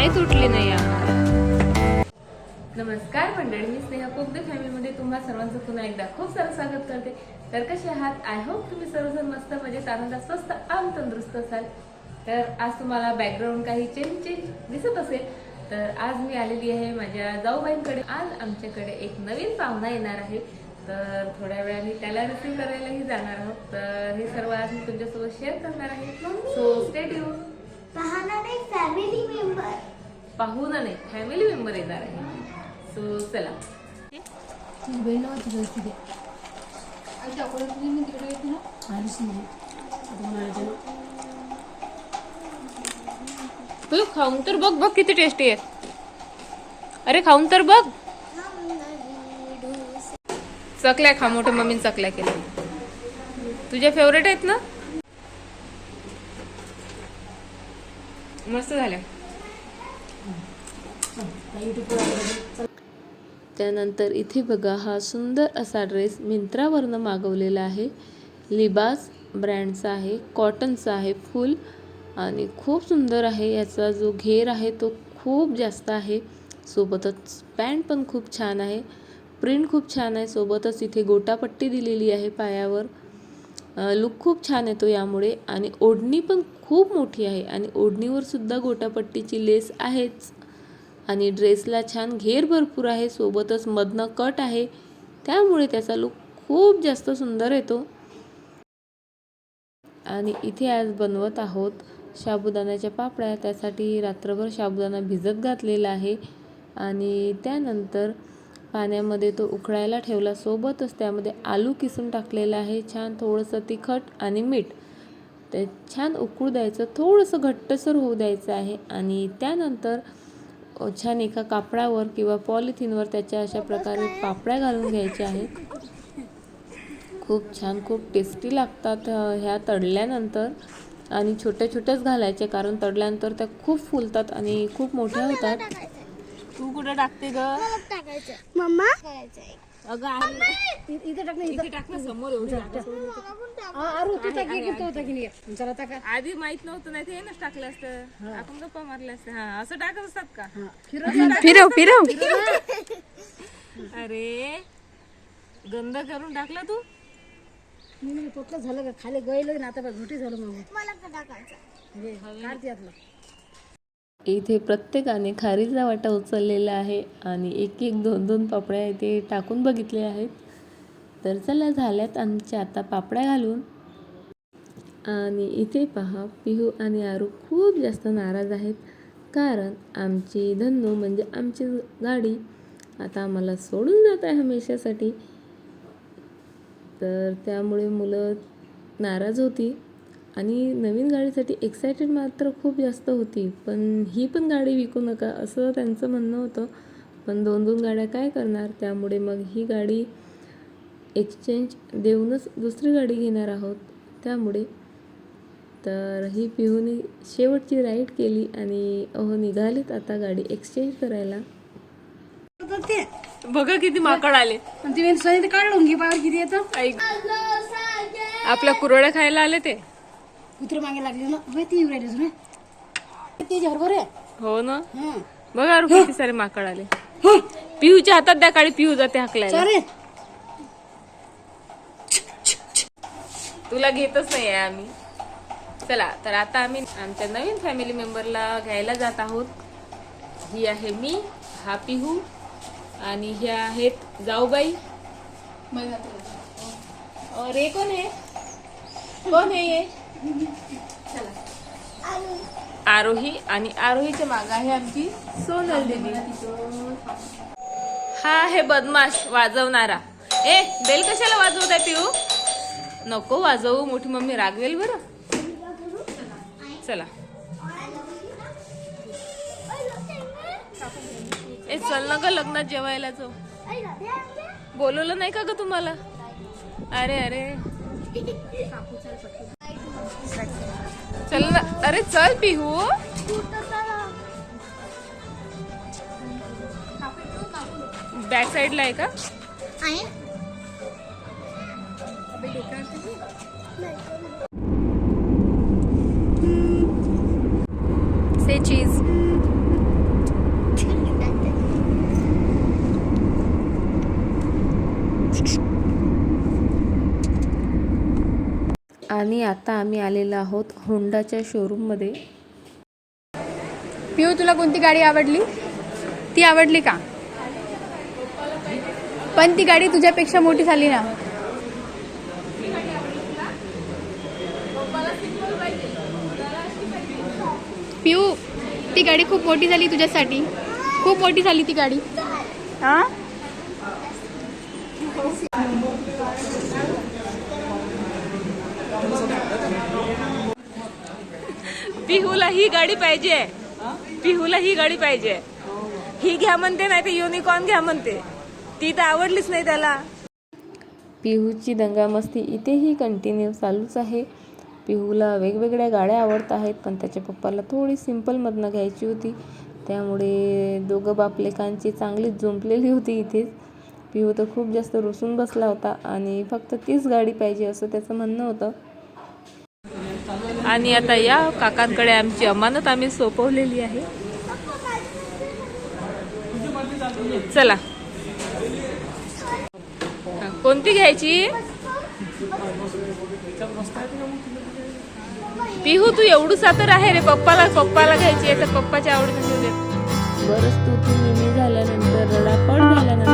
तुमची तुटली नाही आम्हाला. नमस्कार मंडळी मी स्नेहा. पोगदे फॅमिलीमध्ये तुम्हा सर्वांचं पुन्हा एकदा खूप सारं स्वागत करते. तर कसे आहात? आय होप तुम्ही सर्वजण मस्त मजेत आनंदात स्वस्त आणि तंदुरुस्त असाल. तर आज तुम्हाला बॅकग्राऊंड काही चेंज चेंज दिसत असेल. तर आज मी आलेली आहे माझ्या जाऊबाईंकडे. आज आमच्याकडे एक नवीन पाहुणा येणार आहे. तर थोड्या वेळाने त्याला रिसीव्ह करायलाही जाणार आहोत. तर हे सर्व आज मी तुमच्यासोबत शेअर करणार आहे. सो स्टेट पाहणार नाही फॅमिली मेंबर पाहुणा नाही फॅमिली मेंबर येणार आहे. सो चला. बहीण नव्हती परिस्थिती आमच्या अकोल्यात तुम्ही मी तिकडे येते ना? आलीच नाही. आता उन्हाळ्याच्या तू खाऊन तर बघ बघ किती टेस्टी आहेत अरे खाऊन तर बघ. चकल्या खा मोठ्या मम्मीने चकल्या केल्या. तुझ्या फेवरेट आहेत ना? मस्त झाल्या त्यानंतर इथे बघा हा सुंदर असा ड्रेस मिंत्रावरनं मागवलेला आहे. लिबास ब्रँडचा आहे कॉटनचा आहे फुल. आणि खूप सुंदर आहे याचा जो घेर आहे तो खूप जास्त आहे. सोबतच पॅन्ट पण खूप छान आहे. प्रिंट खूप छान आहे सोबतच इथे गोटापट्टी दिलेली आहे पायावर. लुक खूप छान येतो यामुळे आणि ओढणी पण खूप मोठी आहे आणि ओढणीवर सुद्धा गोटापट्टीची लेस आहेच. आणि ड्रेसला छान घेर भरपूर आहे सोबतच मधनं कट आहे. त्यामुळे त्याचा लुक खूप जास्त सुंदर येतो. आणि इथे आज बनवत आहोत साबुदाण्याच्या पापड्या. त्यासाठी रात्रभर साबुदाणा भिजत घातलेला आहे. आणि त्यानंतर पाण्यामध्ये तो उकळायला ठेवला. सोबतच त्यामध्ये आलू किसून टाकलेलं आहे. छान थोडंसं तिखट आणि मीठ. ते छान उकळू द्यायचं. थोडंसं घट्टसर होऊ द्यायचं आहे. आणि त्यानंतर छान एका कापडावर किंवा पॉलिथिनवर त्याच्या अशा प्रकारे पापड्या घालून घ्यायच्या आहेत खूप छान खूप टेस्टी लागतात ह्या तळल्यानंतर. आणि छोट्या छोट्याच घालायच्या कारण तळल्यानंतर त्या खूप फुलतात आणि खूप मोठ्या होतात. तू कुठे टाकते ग? टाकायचं. मम्मा? अगं इथे टाक ना इथे. टाक ना समोर एवढी अरे तू टाकी की नाही चला टाका. आधी माहीत नव्हतं नाही ते नच टाकलं असतं. आपण गप्पा मारल्या असत्या. हा असं टाकत असतात का? फिरव फिरव. अरे गंद करून टाकला तू? मी म्हणजे पोटलं झालं का? खाली गळलं ना आता बघ घुटी झालं मग. मला का टाकायचं. काढते यातलं इथे प्रत्येकाने खारीचा वाटा उचललेला आहे आणि एक एक दोन दोन पापड्या इथे टाकून बघितले आहेत. तर चला झाल्यात आमच्या आता पापड्या घालून. आणि इथे पहा पिहू आणि आरू खूप जास्त नाराज आहेत. कारण आमची धन्नू म्हणजे आमची गाडी आता आम्हाला सोडून जात आहे हमेशासाठी. तर त्यामुळे मुलं नाराज होती. आणि नवीन गाडीसाठी एक्सायटेड मात्र खूप जास्त होती. पण ही पण गाडी विकू नका असं त्यांचं म्हणणं होतं. पण दोन दोन गाड्या काय करणार? त्यामुळे मग ही गाडी एक्सचेंज देऊनच दुसरी गाडी घेणार आहोत. त्यामुळे तर ही पिहूनी शेवटची राईड केली आणि अहो निघालीत आता गाडी एक्सचेंज करायला. ते बघा किती माकड आले. काढून घे पावर किती येतं? आपल्या कुरड्या खायला आले ते. कुत्र मागे लागले ना. होय ती राहिली तुला ते आहे. हो ना? हं. बघा अरे किती सारे माकड आले. पिऊच्या हातात द्या काळी पिऊ जाते हाकलायला. तुला घेतच नाही आहे आम्ही. चला तर आता आम्ही आमच्या नवीन फॅमिली मेंबरला घ्यायला जात आहोत. ही आहे मी हा पिहू आणि ह्या आहेत जाऊबाई. और हे कोण आहे? कोण आहे हे? आरोही आणि आरोहीच्या माग आहे आमची सोनल देवी हा आहे बदमाश वाजवणारा. ए बेल कशाला वाजवत आहे पिऊ? नको वाजवू मोठी मम्मी रागवेल बरं. चला. ए चल ना ग लग्नात जेवायला जाऊ. बोलवलं नाही का ग तुम्हाला? अरे अरे. चल ना. अरे चल पिहू. बॅक साईडला आहे का? आहे. चीज आणि आता आम्ही आलेलो आहोत होंडाच्या शोरूममध्ये पिऊ तुला कोणती गाडी आवडली? ती आवडली का? पण ती गाडी तुझ्यापेक्षा मोठी झाली ना. पिऊ ती गाडी खूप मोठी झाली तुझ्यासाठी. खूप मोठी झाली ती गाडी. हा पिहूला ही गाडी पाहिजे. पिहूला ही गाडी पाहिजे. ही घ्या म्हणते नाही तर युनिकॉर्न घ्या म्हणते. ती तर आवडलीच नाही त्याला. पिहूची दंगामस्ती इथेही कंटिन्यू चालूच आहे. पिहूला वेगवेगळ्या गाड्या आवडत आहेत पण त्याच्या पप्पाला थोडी सिम्पलमधनं घ्यायची होती. त्यामुळे दोघं बापलेकांची चांगलीच जुंपलेली होती इथेच. पिहू तर खूप जास्त रुसून बसला होता आणि फक्त तीच गाडी पाहिजे असं त्याचं म्हणणं होतं. आणि आता या काकांकडे आमची अमानत आम्ही सोपवलेली आहे. चला. कोणती घ्यायची? पिहू तू एवढूसा तर आहे रे पप्पाला पप्पाला घ्यायची आहे तर पप्पाच्या आवडीने बरंच तू तू मिमी झाल्यानंतर रडापड झाल्यानंतर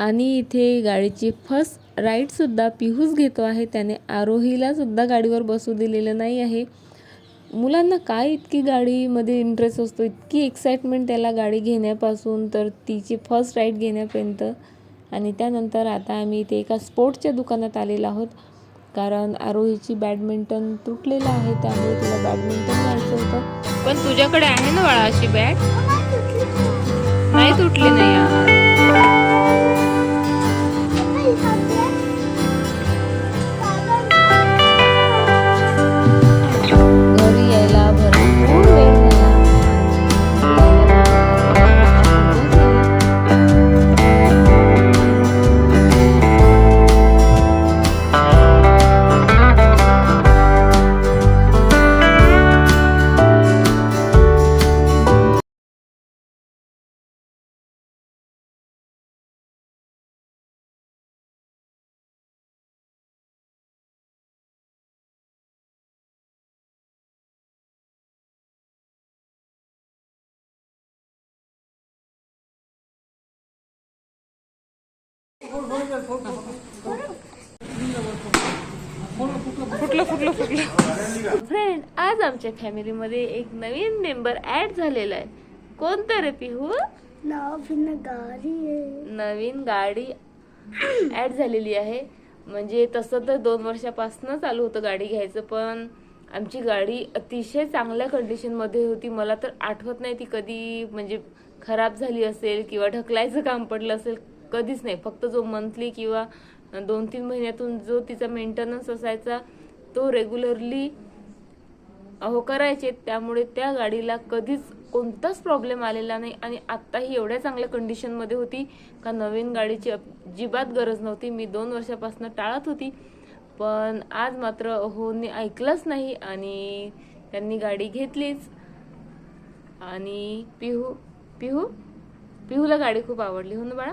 आणि इथे गाडीची फर्स्ट राईडसुद्धा पिहूच घेतो आहे. त्याने आरोहीलासुद्धा गाडीवर बसू दिलेलं नाही आहे. मुलांना काय इतकी गाडीमध्ये इंटरेस्ट असतो? इतकी एक्साइटमेंट त्याला गाडी घेण्यापासून तर तिची फर्स्ट राईड घेण्यापर्यंत. आणि त्यानंतर आता आम्ही इथे एका स्पोर्ट्सच्या दुकानात आलेलो आहोत. कारण आरोहीची बॅडमिंटन तुटलेलं आहे त्यामुळे तिला बॅडमिंटन घ्यायचं होतं. पण तुझ्याकडे आहे ना बाळा अशी बॅट नाही तुटली नाही फुटलं फुटलं फुटलं. फ्रेंड आज आमच्या फॅमिलीमध्ये एक नवीन मेंबर ऍड झालेला आहे. कोणतं रे पिहू? नवीन गाडी नवीन गाडी ऍड झालेली आहे. म्हणजे तसं तर दोन वर्षापासून चालू होतं गाडी घ्यायचं पण आमची गाडी अतिशय चांगल्या कंडिशनमध्ये होती. मला तर आठवत नाही ती कधी म्हणजे खराब झाली असेल किंवा ढकलायचं काम पडलं असेल. कधीच नाही. फक्त जो मंथली किंवा दोन तीन महिन्यातून जो तिचा मेंटेनन्स असायचा तो रेग्युलरली अहो करायचे. त्यामुळे त्या गाडीला कधीच कोणताच प्रॉब्लेम आलेला नाही आणि आत्ताही एवढ्या चांगल्या कंडिशनमध्ये होती का नवीन गाडीची अजिबात गरज नव्हती. मी दोन वर्षापासून टाळत होती. पण आज मात्र अहोनी ऐकलंच नाही आणि त्यांनी गाडी घेतलीच. आणि पिहू पिहू? पिहूला गाडी खूप आवडली. हो ना बाळा?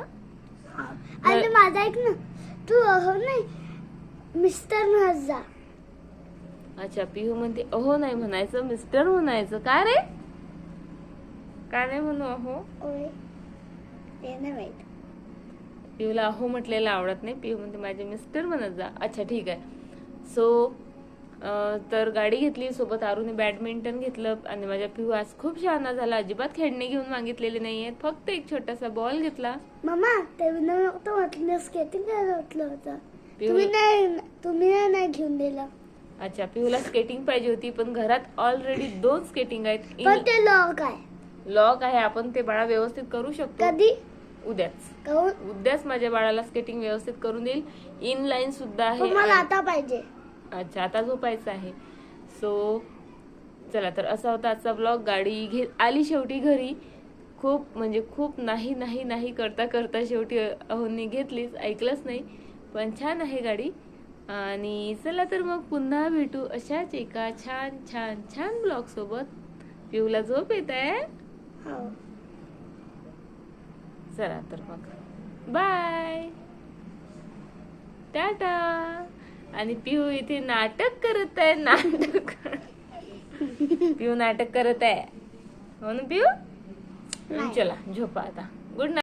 आणि माझा ऐक ना तू अहो नाही मिस्टर माझा अच्छा पिहू म्हणते अहो नाही म्हणायचं मिस्टर म्हणायचं. काय रे? काय नाही म्हणू अहो? ओय ते नाही माहीत. पिऊला अहो म्हटलेलं आवडत नाही. पिऊ म्हणते माझे मिस्टर म्हणत जा. अच्छा ठीक आहे. सो तर गाडी घेतली सोबत आरूने बॅडमिंटन घेतलं आणि माझ्या पिहू आज खूप शहाणा झाला. अजिबात खेळणे घेऊन मागितलेले नाहीयेत. फक्त एक छोटासा बॉल घेतला. म्हटलं स्केटिंग होतं. तुम्ही नाही तुम्ही नाही- घेऊन दिलं. अच्छा पिहूला स्केटिंग पाहिजे होती पण घरात ऑलरेडी दोन स्केटिंग पण आहेत ते लॉक आहे. लॉक आहे. आपण ते बाळा व्यवस्थित करू शकतो. कधी? उद्याच. उद्याच माझ्या बाळाला स्केटिंग व्यवस्थित करून देईल. इन लाईन सुद्धा पण मला आहे आता पाहिजे. अच्छा आता झोपायचं आहे. सो चला तर असा होता आजचा ब्लॉग गाडी घे आली शेवटी घरी. खूप म्हणजे खूप नाही नाही नाही करता करता शेवटी अहोंनी घेतलीच. ऐकलंच नाही. पण छान आहे गाडी. आणि चला तर मग पुन्हा भेटू अशाच एका छान छान छान ब्लॉग सोबत. पिऊला झोप येत. आहे हो. चला तर मग. Bye tata. आणि पिऊ इथे नाटक करत आहे नाटक. पिऊ नाटक करत आहे हो ना पिऊ चला झोपा आता. Good night